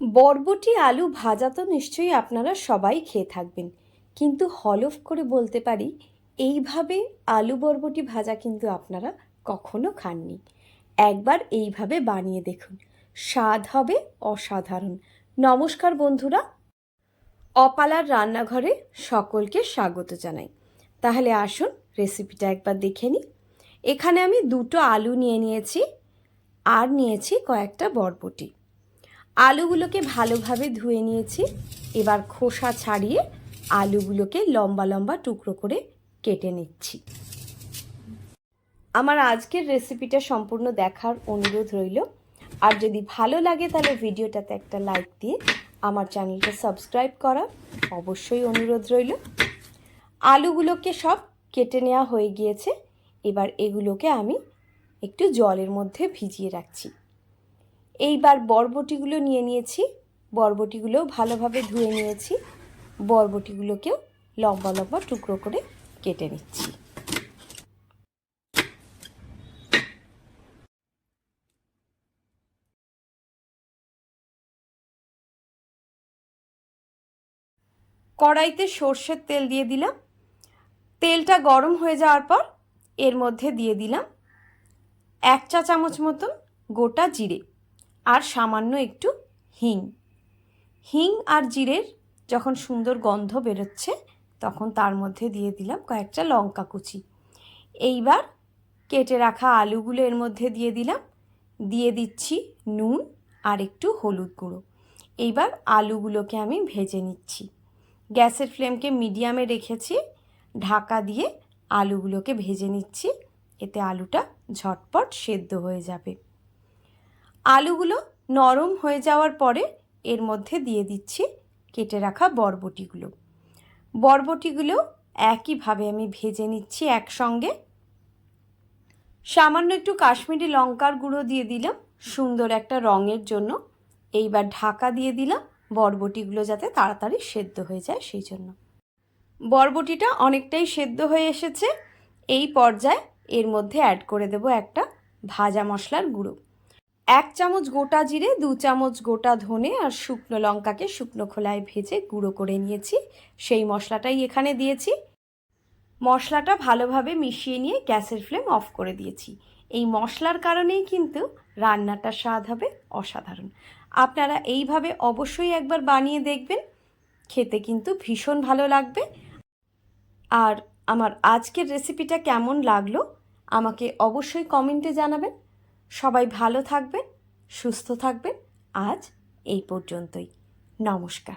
বরবটি আলু ভাজা তো নিশ্চয়ই আপনারা সবাই খেয়ে থাকবেন। কিন্তু হলফ করে বলতে পারি, এইভাবে আলু বরবটি ভাজা কিন্তু আপনারা কখনো খাননি। একবার এইভাবে বানিয়ে দেখুন। স্বাদ হবে অসাধারণ। নমস্কার বন্ধুরা। অপালার রান্নাঘরে সকলকে স্বাগত জানাই। তাহলে আসুন রেসিপিটা একবার দেখে নিই। এখানে আমি দুটো আলু নিয়ে নিয়েছি, আর নিয়েছি কয়েকটা বরবটি। আলুগুলোকে ভালোভাবে ধুয়ে নিয়েছি। এবার খোসা ছাড়িয়ে আলুগুলোকে লম্বা লম্বা টুকরো করে কেটে নিচ্ছি। আমার আজকের রেসিপিটা সম্পূর্ণ দেখার অনুরোধ রইল। আর যদি ভালো লাগে তাহলে ভিডিওটাতে একটা লাইক দিয়ে আমার চ্যানেলটা সাবস্ক্রাইব করা অবশ্যই অনুরোধ রইল। আলুগুলোকে সব কেটে নেওয়া হয়ে গিয়েছে। এবার এগুলোকে আমি একটু জলের মধ্যে ভিজিয়ে রাখছি। এইবার বরবটিগুলো নিয়ে নিয়েছি। বরবটিগুলো ভালোভাবে ধুয়ে নিয়েছি। বরবটিগুলোকেও লম্বা লম্বা টুকরো করে কেটে নিচ্ছি। কড়াইতে সর্ষের তেল দিয়ে দিলাম। তেলটা গরম হয়ে যাওয়ার পর এর মধ্যে দিয়ে দিলাম এক চা চামচ মতন গোটা জিরে। আর সামান্য একটু হিং। হিং আর জিরের যখন সুন্দর গন্ধ বেরোচ্ছে, তখন তার মধ্যে দিয়ে দিলাম কয়েকটা লঙ্কা কুচি। এইবার কেটে রাখা আলুগুলো এর মধ্যে দিয়ে দিলাম। দিয়ে দিচ্ছি নুন আর একটু হলুদ গুঁড়ো। এইবার আলুগুলোকে আমি ভেজে নিচ্ছি। গ্যাসের ফ্লেমকে মিডিয়ামে রেখেছি, ঢাকা দিয়ে আলুগুলোকে ভেজে নিচ্ছি। এতে আলুটা ঝটপট সেদ্ধ হয়ে যাবে। আলুগুলো নরম হয়ে যাওয়ার পরে এর মধ্যে দিয়ে দিচ্ছি কেটে রাখা বরবটিগুলো। বরবটিগুলো একইভাবে আমি ভেজে নিচ্ছি একসঙ্গে। সামান্য একটু কাশ্মীরি লঙ্কার গুঁড়ো দিয়ে দিলাম সুন্দর একটা রঙের জন্য। এইবার ঢাকা দিয়ে দিলাম বরবটিগুলো যাতে তাড়াতাড়ি সেদ্ধ হয়ে যায় সেই জন্য। বরবটিটা অনেকটাই সেদ্ধ হয়ে এসেছে। এই পর্যায়ে এর মধ্যে অ্যাড করে দেব একটা ভাজা মশলার গুঁড়ো। এক চামচ গোটা জিরে, দু চামচ গোটা ধনে আর শুকনো লঙ্কাকে শুকনো খোলায় ভেজে গুঁড়ো করে নিয়েছি। সেই মশলাটাই এখানে দিয়েছি। মশলাটা ভালোভাবে মিশিয়ে নিয়ে গ্যাসের ফ্লেম অফ করে দিয়েছি। এই মশলার কারণেই কিন্তু রান্নাটা স্বাদ হবে অসাধারণ। আপনারা এইভাবে অবশ্যই একবার বানিয়ে দেখবেন। খেতে কিন্তু ভীষণ ভালো লাগবে। আর আমার আজকের রেসিপিটা কেমন লাগল, আমাকে অবশ্যই কমেন্টে জানাবেন। সবাই ভালো থাকবেন সুস্থ থাকবেন। আজ এই পর্যন্তই। নমস্কার।